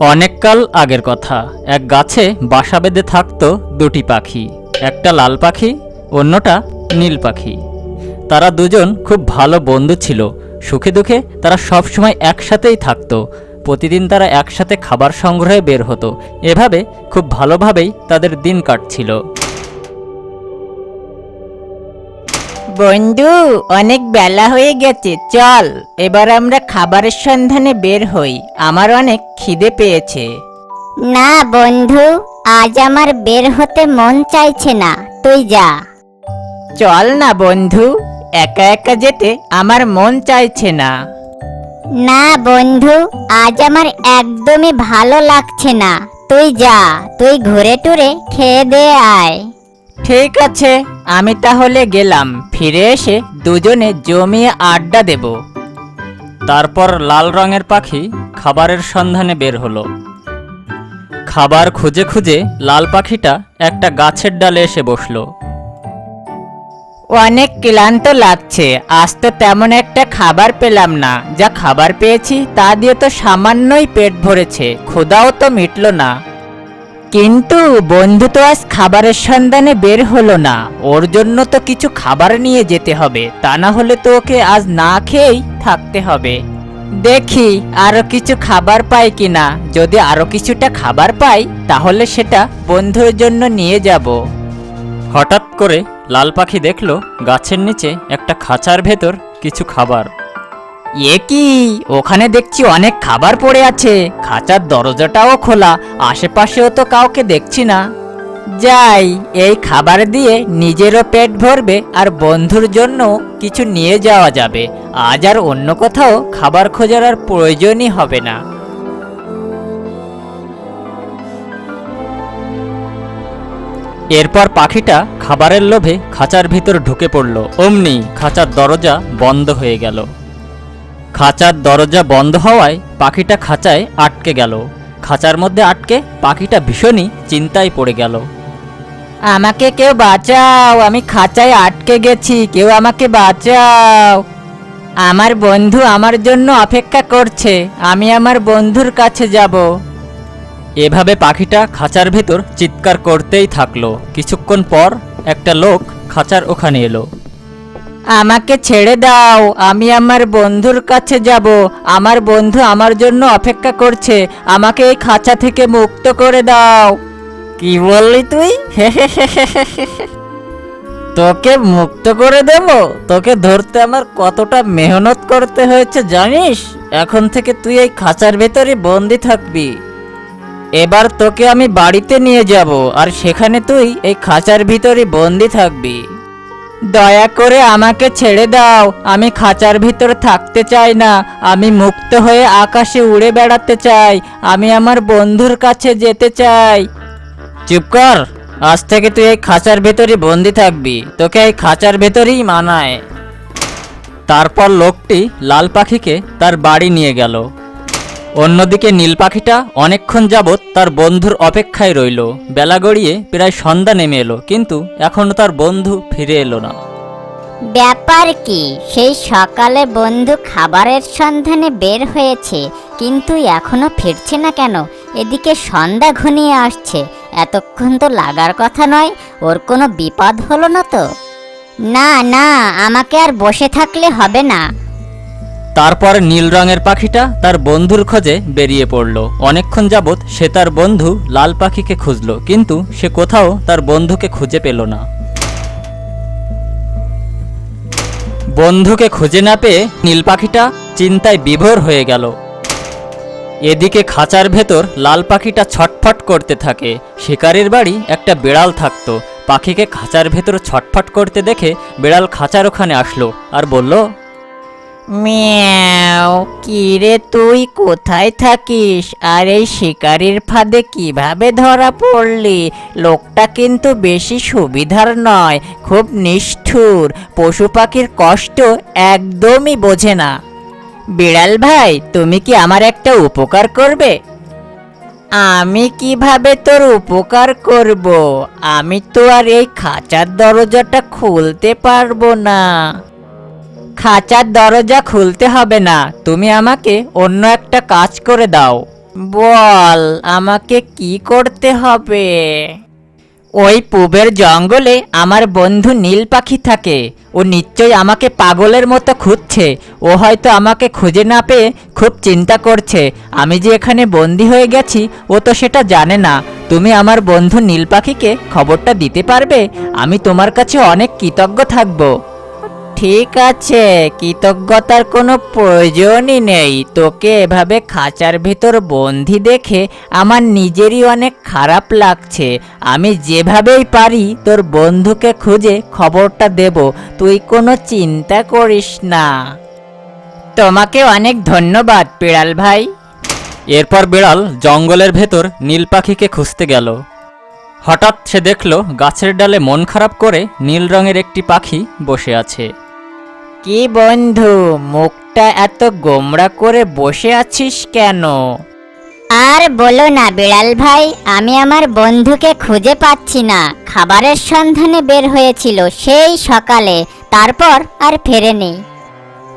অনেককাল আগের কথা। এক গাছে বাসা বেঁধে থাকতো দুটি পাখি। একটা লাল পাখি, অন্যটা নীল পাখি। তারা দুজন খুব ভালো বন্ধু ছিল। সুখে দুঃখে তারা সবসময় একসাথেই থাকতো। প্রতিদিন তারা একসাথে খাবার সংগ্রহে বের হতো। এভাবে খুব ভালোভাবেই তাদের দিন কাটছিল। বন্ধু অনেক বেলা হয়ে গেছে চল। এবার আমরা খাবারের সন্ধানে বের হই। আমার অনেক খিদে পেয়েছে। না বন্ধু আজ আমার বের হতে মন চাইছে না। তুই যা। চল না বন্ধু একা একা যেতে আমার মন চাইছে না। না বন্ধু আজ আমার একদমই ভালো লাগছে না। তুই যা তুই ঘুরে টুরে খেয়ে দে আয়। ঠিক আছে আমি তাহলে গেলাম। ফিরে এসে দুজনে জমিয়ে আড্ডা দেব। তারপর লাল রঙের পাখি খাবারের সন্ধানে বের হলো। খাবার খুঁজে খুঁজে লাল পাখিটা একটা গাছের ডালে এসে বসল। অনেক ক্লান্ত লাগছে আজ তো তেমন একটা খাবার পেলাম না। যা খাবার পেয়েছি তা দিয়ে তো সামান্যই পেট ভরেছে ক্ষুধাও তো মিটলো না। কিন্তু বন্ধু তো আজ খাবারের সন্ধানে বের হলো না। ওর জন্য তো কিছু খাবার নিয়ে যেতে হবে। তা না হলে তো ওকে আজ না খেয়েই থাকতে হবে। দেখি আরও কিছু খাবার পাই কিনা। যদি আরও কিছুটা খাবার পাই, তাহলে সেটা বন্ধুর জন্য নিয়ে যাব। হঠাৎ করে লাল পাখি দেখল, গাছের নিচে একটা খাঁচার ভেতর কিছু খাবার। এ কি? ওখানে দেখছি অনেক খাবার পড়ে আছে। খাঁচার দরজাটাও খোলা, আশেপাশেও তো কাউকে দেখছি না। যাই, এই খাবার দিয়ে নিজেরও পেট ভরবে আর বন্ধুর জন্য কিছু নিয়ে যাওয়া যাবে। আজ আর অন্য কোথাও খাবার খোঁজার আর প্রয়োজনই হবে না। এরপর পাখিটা খাবারের লোভে খাঁচার ভিতর ঢুকে পড়ল। অমনি খাঁচার দরজা বন্ধ হয়ে গেল। খাঁচার দরজা বন্ধ হওয়ায় পাখিটা খাঁচায় আটকে গেল। খাঁচার মধ্যে আটকে পাখিটা ভীষণই চিন্তায় পড়ে গেল। আমাকে কেউ বাঁচাও আমি খাঁচায় আটকে গেছি কেউ আমাকে বাঁচাও। আমার বন্ধু আমার জন্য অপেক্ষা করছে আমি আমার বন্ধুর কাছে যাব। এভাবে পাখিটা খাঁচার ভেতর চিৎকার করতেই থাকল। কিছুক্ষণ পর একটা লোক খাঁচার ওখানে এলো। আমাকে ছেড়ে দাও। আমি আমার বন্ধুর কাছে যাব। আমার বন্ধু আমার জন্য অপেক্ষা করছে। আমাকে এই খাঁচা থেকে মুক্ত করে দাও। কি বললি তুই? তোকে মুক্ত করে দেব? তোকে ধরতে আমার কতটা মেহনত করতে হয়েছে জানিস? এখন থেকে তুই এই খাঁচার ভেতরে বন্দি থাকবি। এবার তোকে আমি বাড়িতে নিয়ে যাব, আর সেখানে তুই এই খাঁচার ভিতরে বন্দি থাকবি। দয়া করে আমাকে ছেড়ে দাও। আমি খাঁচার ভিতর থাকতে চাই না। আমি মুক্ত হয়ে আকাশে উড়ে বেড়াতে চাই। আমি আমার বন্ধুর কাছে যেতে চাই। চুপ কর। আজ থেকে তুই এই খাঁচার ভেতরই বন্দি থাকবি। তোকে এই খাঁচার ভেতরেই মানায়। তারপর লোকটি লাল পাখিকে তার বাড়ি নিয়ে গেল। অন্যদিকে নীল পাখিটা অনেকক্ষণ যাবৎ তার বন্ধুর অপেক্ষায় রইল। বেলা গড়িয়ে প্রায় সন্ধ্যা নেমে এলো, কিন্তু এখনও তার বন্ধু ফিরে এলো না। ব্যাপার কি? সেই সকালে বন্ধু খাবারের সন্ধানে বের হয়েছে, কিন্তু এখনও ফিরছে না কেন? এদিকে সন্ধ্যা ঘনিয়ে আসছে। এতক্ষণ তো লাগার কথা নয়, ওর কোনো বিপদ হলো না তো? না না, আমাকে আর বসে থাকলে হবে না। তারপর নীল রঙের পাখিটা তার বন্ধুর খোঁজে বেরিয়ে পড়ল। অনেকক্ষণ যাবৎ সে তার বন্ধু লাল পাখিকে খুঁজল, কিন্তু সে কোথাও তার বন্ধুকে খুঁজে পেল না। বন্ধুকে খুঁজে না পেয়ে নীল পাখিটা চিন্তায় বিভোর হয়ে গেল। এদিকে খাঁচার ভেতর লাল পাখিটা ছটফট করতে থাকে। শিকারির বাড়ি একটা বিড়াল থাকতো। পাখিকে খাঁচার ভেতর ছটফট করতে দেখে বিড়াল খাঁচার ওখানে আসলো আর বলল মিয়াও, কিরে তুই? কোথায় থাকিস? আর এই শিকারির ফাঁদে কীভাবে ধরা পড়লি? লোকটা কিন্তু বেশি সুবিধার নয়, খুব নিষ্ঠুর। পশু পাখির কষ্ট একদমই বোঝে না। বিড়াল ভাই, তুমি কি আমার একটা উপকার করবে? আমি কীভাবে তোর উপকার করব? আমি তো আর এই খাঁচার দরজাটা খুলতে পারব না। খাঁচার দরজা খুলতে হবে না। তুমি আমাকে অন্য একটা কাজ করে দাও। বল, আমাকে কি করতে হবে? ওই পূবের জঙ্গলে আমার বন্ধু নীল পাখি থাকে। ও নিশ্চয়ই আমাকে পাগলের মতো খুঁজছে। ও হয়তো আমাকে খুঁজে না পেয়ে খুব চিন্তা করছে। আমি যে এখানে বন্দি হয়ে গেছি, ও তো সেটা জানে না। তুমি আমার বন্ধু নীল পাখিকে খবরটা দিতে পারবে? আমি তোমার কাছে অনেক কৃতজ্ঞ থাকব। ঠিক আছে, কৃতজ্ঞতার কোনো প্রয়োজনই নেই। তোকে এভাবে খাঁচার ভেতর বন্দি দেখে আমার নিজেরই অনেক খারাপ লাগছে। আমি যেভাবেই পারি তোর বন্ধুকে খুঁজে খবরটা দেব। তুই কোনো চিন্তা করিস না। তোমাকে অনেক ধন্যবাদ, বিড়াল ভাই। এরপর বিড়াল জঙ্গলের ভেতর নীল পাখিকে খুঁজতে গেল। হঠাৎ সে দেখল গাছের ডালে মন খারাপ করে নীল রঙের একটি পাখি বসে আছে। কি বন্ধু মুখটা এত গোমড়া করে বসে আছিস কেন? আর বলো না বিড়াল ভাই আমি আমার বন্ধুকে খুঁজে পাচ্ছি না। খাবারের সন্ধানে বের হয়েছিল সেই সকালে তারপর আর ফেরেনি।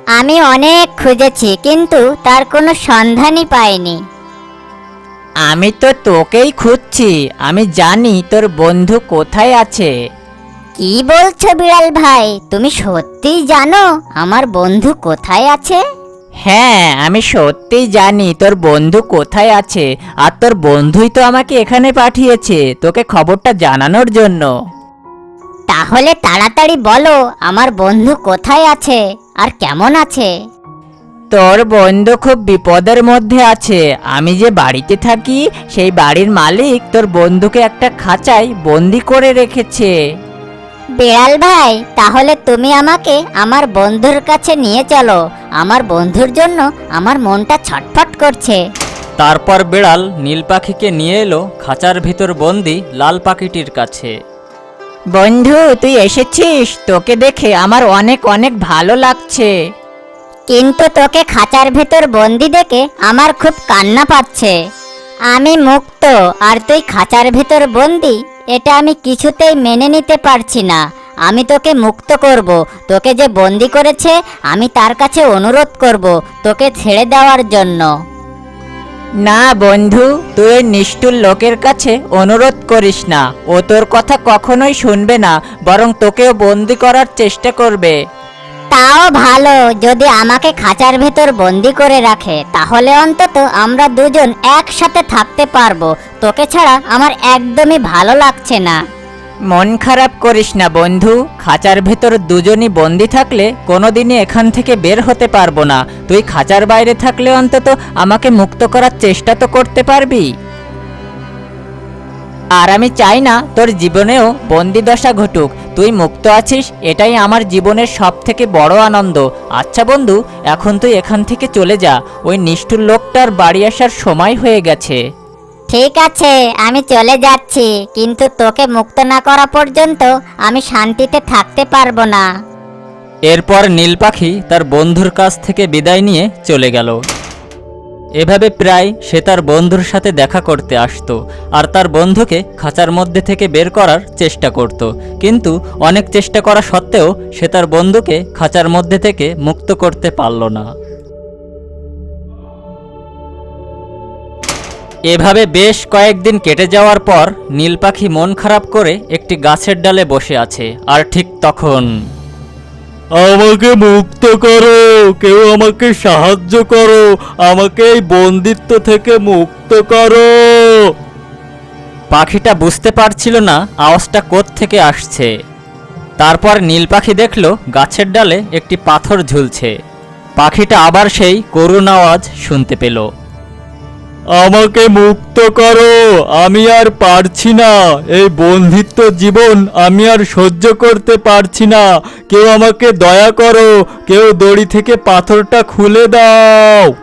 আমি অনেক খুঁজেছি কিন্তু তার কোনো সন্ধানই পাইনি। আমি তো তোকেই খুঁজছি আমি জানি তোর বন্ধু কোথায় আছে। কি বলছো বিড়াল ভাই? তুমি সত্যিই জানো আমার বন্ধু কোথায় আছে? হ্যাঁ আমি সত্যিই জানি তোর বন্ধু কোথায় আছে। আর তোর বন্ধুই তো আমাকে এখানে পাঠিয়েছে তোকে খবরটা জানানোর জন্য। তাহলে তাড়াতাড়ি বলো আমার বন্ধু কোথায় আছে আর কেমন আছে? তোর বন্ধু খুব বিপদের মধ্যে আছে। আমি যে বাড়িতে থাকি সেই বাড়ির মালিক তোর বন্ধুকে একটা খাঁচায় বন্দি করে রেখেছে। বিড়াল ভাই তাহলে তুমি আমাকে আমার বন্ধুর কাছে নিয়ে চলো। আমার বন্ধুর জন্য আমার মনটা ছটফট করছে। তারপর বিড়াল নীল পাখিকে নিয়ে এলো খাঁচার ভিতর বন্দি লাল পাখিটির কাছে। বন্ধু তুই এসেছিস? তোকে দেখে আমার অনেক অনেক ভালো লাগছে। কিন্তু তোকে খাঁচার ভেতর বন্দি দেখে আমার খুব কান্না পাচ্ছে। আমি মুক্ত আর তুই খাঁচার ভেতর বন্দি? এটা আমি কিছুতেই মেনে নিতে পারছি না। আমি তোকে মুক্ত করব। তোকে যে বন্দি করেছে, আমি তার কাছে অনুরোধ করব তোকে ছেড়ে দেওয়ার জন্য। না বন্ধু, তুই ওই নিষ্ঠুর লোকের কাছে অনুরোধ করিস না। ও তোর কথা কখনোই শুনবে না, বরং তোকেও বন্দি করার চেষ্টা করবে। তাও ভালো, যদি আমাকে খাঁচার ভেতর বন্দি করে রাখে, তাহলে অন্তত আমরা দুজন একসাথে থাকতে পারব। তোকে ছাড়া আমার একদমই ভালো লাগছে না। মন খারাপ করিস না বন্ধু, খাঁচার ভেতর দুজনই বন্দি থাকলে কোনোদিনই এখান থেকে বের হতে পারব না। তুই খাঁচার বাইরে থাকলে অন্তত আমাকে মুক্ত করার চেষ্টা তো করতে পারবি। আর আমি চাই না তোর জীবনেও বন্দি দশা ঘটুক। তুই মুক্ত আছিস এটাই আমার জীবনের সব থেকে বড় আনন্দ। আচ্ছা বন্ধু এখন তুই এখান থেকে চলে যা। ওই নিষ্ঠুর লোকটার বাড়ি আসার সময় হয়ে গেছে। ঠিক আছে আমি চলে যাচ্ছি কিন্তু তোকে মুক্ত না করা পর্যন্ত আমি শান্তিতে থাকতে পারব না। এরপর নীল পাখি তার বন্ধুর কাছ থেকে বিদায় নিয়ে চলে গেল। এভাবে প্রায় সে তার বন্ধুর সাথে দেখা করতে আসতো আর তার বন্ধুকে খাঁচার মধ্যে থেকে বের করার চেষ্টা করত। কিন্তু অনেক চেষ্টা করা সত্ত্বেও সে তার বন্ধুকে খাঁচার মধ্যে থেকে মুক্ত করতে পারল না। এভাবে বেশ কয়েকদিন কেটে যাওয়ার পর নীল পাখি মন খারাপ করে একটি গাছের ডালে বসে আছে, আর ঠিক তখন আমাকে মুক্ত করো, কেউ আমাকে সাহায্য করো, আমাকে এই বন্দিত্ব থেকে মুক্ত করো। পাখিটা বুঝতে পারছিল না আওয়াজটা কোথ থেকে আসছে। তারপর নীল পাখি দেখল গাছের ডালে একটি পাথর ঝুলছে। পাখিটা আবার সেই করুণ আওয়াজ শুনতে পেল। আমাকে মুক্ত করো, আমি আর পারছি না। এই বন্দিত্ব জীবন আমি আর সহ্য করতে পারছি না। কেউ আমাকে দয়া করো, কেউ দড়ি থেকে পাথরটা খুলে দাও।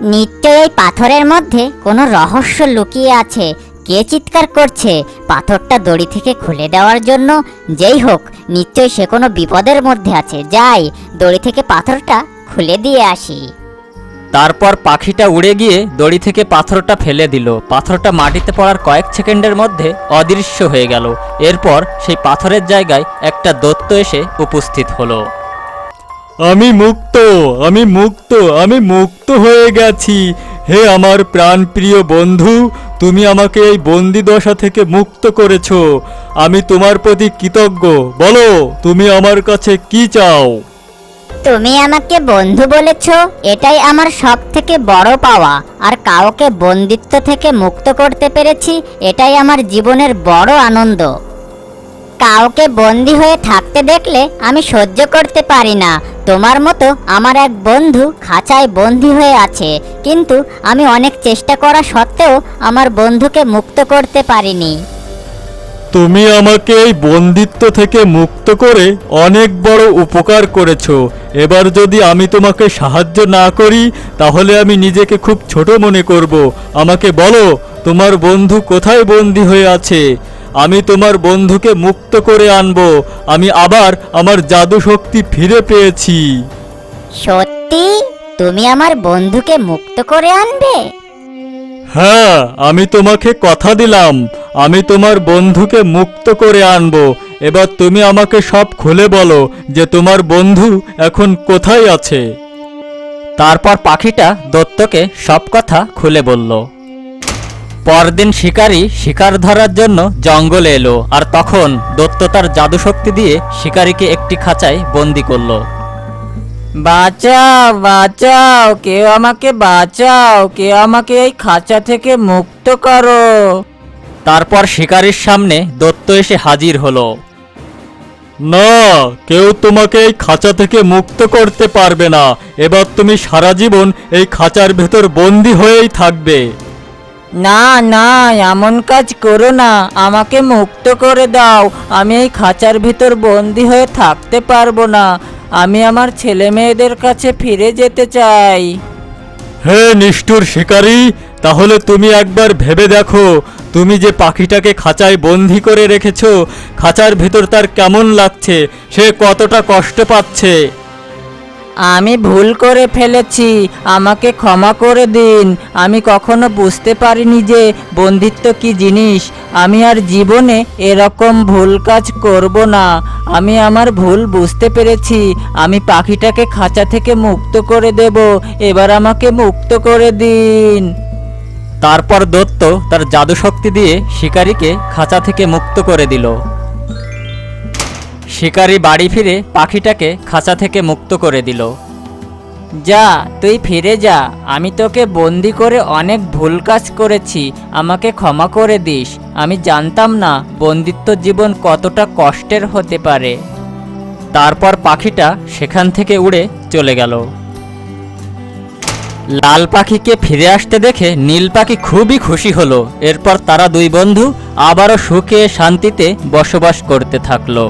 নিশ্চয়ই এই পাথরের মধ্যে কোনো রহস্য লুকিয়ে আছে। কে চিৎকার করছে? পাথরটা দড়ি থেকে খুলে দেওয়ার জন্য? যেই হোক নিশ্চয়ই সে কোনো বিপদের মধ্যে আছে। যাই, দড়ি থেকে পাথরটা খুলে দিয়ে আসি। তারপর পাখিটা উড়ে গিয়ে দড়ি থেকে পাথরটা ফেলে দিল। পাথরটা মাটিতে পড়ার কয়েক সেকেন্ডের মধ্যে অদৃশ্য হয়ে গেল। এরপর সেই পাথরের জায়গায় একটা দত্ত এসে উপস্থিত হলো। আমি মুক্ত আমি মুক্ত আমি মুক্ত হয়ে গেছি। হে আমার প্রাণপ্রিয় বন্ধু, তুমি আমাকে এই বন্দি দশা থেকে মুক্ত করেছ। আমি তোমার প্রতি কৃতজ্ঞ। বলো, তুমি আমার কাছে কি চাও? তুমি আমাকে বন্ধু বলেছ, এটাই আমার সব থেকে বড় পাওয়া। আর কাউকে বন্দিত্ব থেকে মুক্ত করতে পেরেছি, এটাই আমার জীবনের বড় আনন্দ। কাউকে বন্দি হয়ে থাকতে দেখলে আমি সহ্য করতে পারি না। তোমার মতো আমার এক বন্ধু খাঁচায় বন্দি হয়ে আছে, কিন্তু আমি অনেক চেষ্টা করা সত্ত্বেও আমার বন্ধুকে মুক্ত করতে পারিনি। তুমি আমাকে এই বন্দিত্ব থেকে মুক্ত করে অনেক বড় উপকার করেছ। এবার যদি আমি তোমাকে সাহায্য না করি, তাহলে আমি নিজেকে খুব ছোট মনে করব। আমাকে বলো, তোমার বন্ধু কোথায় বন্দি হয়ে আছে? আমি তোমার বন্ধুকে মুক্ত করে আনব। আমি আবার আমার জাদু শক্তি ফিরে পেয়েছি। সত্যি? তুমি আমার বন্ধুকে মুক্ত করে আনবে? হ্যাঁ আমি তোমাকে কথা দিলাম। আমি তোমার বন্ধুকে মুক্ত করে আনব। এবার তুমি আমাকে সব খুলে বলো যে তোমার বন্ধু এখন কোথায় আছে। তারপর পাখিটা দত্তকে সব কথা খুলে বলল। পরদিন শিকারী শিকার ধরার জন্য জঙ্গলে এলো, আর তখন দত্ত তার জাদুশক্তি দিয়ে শিকারীকে একটি খাঁচায় বন্দি করল। বাঁচাও বাঁচাও কেউ আমাকে বাঁচাও কেউ আমাকে এই খাঁচা থেকে মুক্ত করো। তারপর শিকারীর সামনে দত্ত এসে হাজির হলো। না কেউ তোমাকে এই খাঁচা থেকে মুক্ত করতে পারবে না। এবার তুমি সারা জীবন এই খাঁচার ভেতর বন্দি হয়েই থাকবে। না না এমন কাজ করো না। আমাকে মুক্ত করে দাও। আমি এই খাঁচার ভিতর বন্দি হয়ে থাকতে পারব না। আমি আমার ছেলে মেয়েদের কাছে ফিরে যেতে চাই। হে নিষ্ঠুর শিকারী, তাহলে তুমি একবার ভেবে দেখো, তুমি যে পাখিটাকে খাঁচায় বন্দি করে রেখেছো, খাঁচার ভেতর তার কেমন লাগছে, সে কতটা কষ্ট পাচ্ছে। আমি ভুল করে ফেলেছি, আমাকে ক্ষমা করে দিন। আমি কখনো বুঝতে পারিনি যে বন্দিত্ব কি জিনিস। আমি আর জীবনে এরকম ভুল কাজ করব না। আমি আমার ভুল বুঝতে পেরেছি। আমি পাখিটাকে খাঁচা থেকে মুক্ত করে দেব। এবার আমাকে মুক্ত করে দিন। তারপর দত্ত তার জাদুশক্তি দিয়ে শিকারীকে খাঁচা থেকে মুক্ত করে দিল। শিকারী বাড়ি ফিরে পাখিটাকে খাঁচা থেকে মুক্ত করে দিল। যা, তুই ফিরে যা, আমি তোকে বন্দি করে অনেক ভুল কাজ করেছি, আমাকে ক্ষমা করে দিস। আমি জানতাম না বন্দিত্ব জীবন কতটা কষ্টের হতে পারে। তারপর পাখিটা সেখান থেকে উড়ে চলে গেল। লাল পাখিকে ফিরে আসতে দেখে নীল পাখি খুবই খুশি হলো। এরপর তারা দুই বন্ধু আবারও সুখে শান্তিতে বসবাস করতে থাকল।